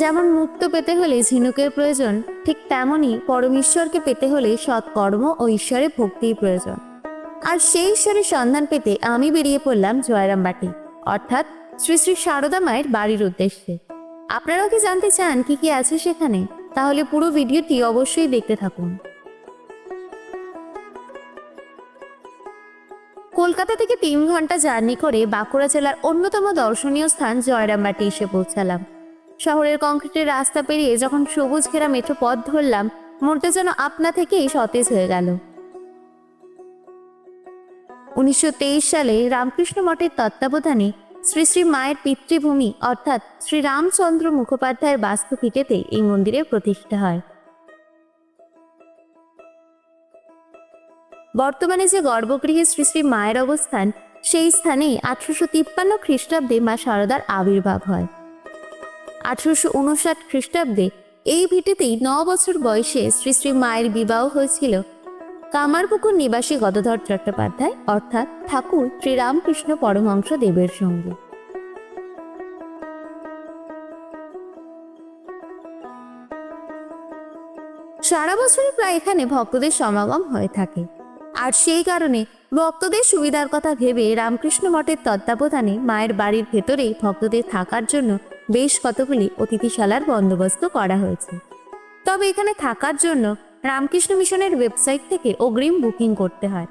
যেমন মুক্ত পেতে হলে ঝিনুকের প্রয়োজন, ঠিক তেমনই পরমেশ্বরকে পেতে হলে সৎকর্ম ও ঈশ্বরে ভক্তির প্রয়োজন। আর সেই ঈশ্বরের সন্ধান পেতে আমি বেরিয়ে পড়লাম জয়রামবাটি, অর্থাৎ শ্রী শ্রী সারদা মায়ের বাড়ির উদ্দেশ্যে। আপনারাও কি জানতে চান কি কি আছে সেখানে? তাহলে পুরো ভিডিওটি অবশ্যই দেখতে থাকুন। কলকাতা থেকে তিন ঘণ্টা জার্নি করে বাঁকুড়া জেলার অন্যতম দর্শনীয় স্থান জয়রামবাটি এসে পৌঁছালাম। শহরের কংক্রিটের রাস্তা পেরিয়ে যখন সবুজ ঘেরা মেঠো পথ ধরলাম, মনটা যেন আপনা থেকেই সতেজ হয়ে গেল। উনিশশো তেইশ সালে রামকৃষ্ণ মঠের তত্ত্বাবধানে শ্রী শ্রী মায়ের পিতৃভূমি অর্থাৎ শ্রী রামচন্দ্র মুখোপাধ্যায়ের বাস্তুভিটেতে এই মন্দিরের প্রতিষ্ঠা হয়। বর্তমানে যে গর্ভগৃহে শ্রী শ্রী মায়ের অবস্থান, সেই স্থানেই আঠারোশো তিপ্পান্ন খ্রিস্টাব্দে মা শারদার আবির্ভাব হয়। আঠারোশো উনষাট খ্রিস্টাব্দে এই ভিটেতেই ন বছর বয়সে শ্রী শ্রী মায়ের বিবাহ হয়েছিল। কামারপুকুর নিবাসী গদাধর চট্টোপাধ্যায়, অর্থাৎ ঠাকুর শ্রীরামকৃষ্ণ পরমহংস দেবের সঙ্গে। সারা বছরই প্রায় এখানে ভক্তদের সমাগম হয়ে থাকে। আর সেই কারণে ভক্তদের সুবিধার কথা ভেবে রামকৃষ্ণ মঠের তত্ত্বাবধানে মায়ের বাড়ির ভেতরেই ভক্তদের থাকার জন্য বেশ কতগুলি অতিথিশালার বন্দোবস্ত করা হয়েছে। তবে এখানে থাকার জন্য রামকৃষ্ণ মিশনের ওয়েবসাইট থেকে অগ্রিম বুকিং করতে হয়।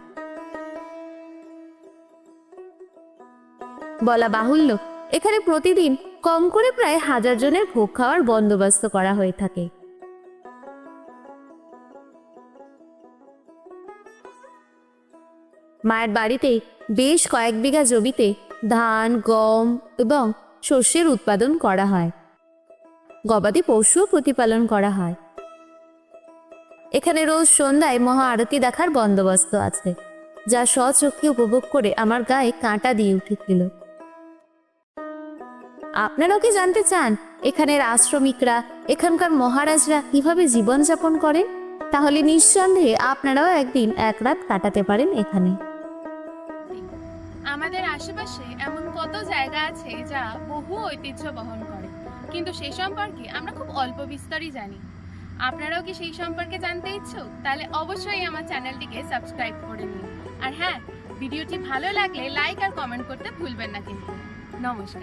বলা বাহুল্য, এখানে প্রতিদিন কম করে প্রায় হাজার জনের ভোগ খাওয়ার বন্দোবস্ত করা হয়ে থাকে। মায়ের বাড়িতে বেশ কয়েক বিঘা জমিতে ধান, গম এবং শস্যের উৎপাদন করা হয়। গবাদি পশুও প্রতিপালন করা হয়। এখানে রোজ সন্ধ্যায় মহা আরতি দেখার বন্দোবস্ত আছে, যা স্বচক্ষে উপভোগ করে আমার গায়ে কাঁটা দিয়ে উঠেছিল। আপনারাও কি জানতে চান, এখানের আশ্রমিকরা, এখানকার মহারাজরা কীভাবে জীবনযাপন করেন? তাহলে নিঃসন্দেহে আপনারাও একদিন এক রাত কাটাতে পারেন এখানে। আমাদের আশেপাশে এমন কত জায়গা আছে যা বহু ঐতিহ্য বহন করে। কিন্তু সেই সম্পর্কে আমরা খুব অল্প বিস্তারই জানি। আপনারাও কি সেই সম্পর্কে জানতে ইচ্ছুক? তাহলে অবশ্যই আমার চ্যানেলটিকে সাবস্ক্রাইব করে নিন। আর হ্যাঁ ভিডিওটি ভালো লাগলে লাইক আর কমেন্ট করতে ভুলবেন না কিন্তু। নমস্কার।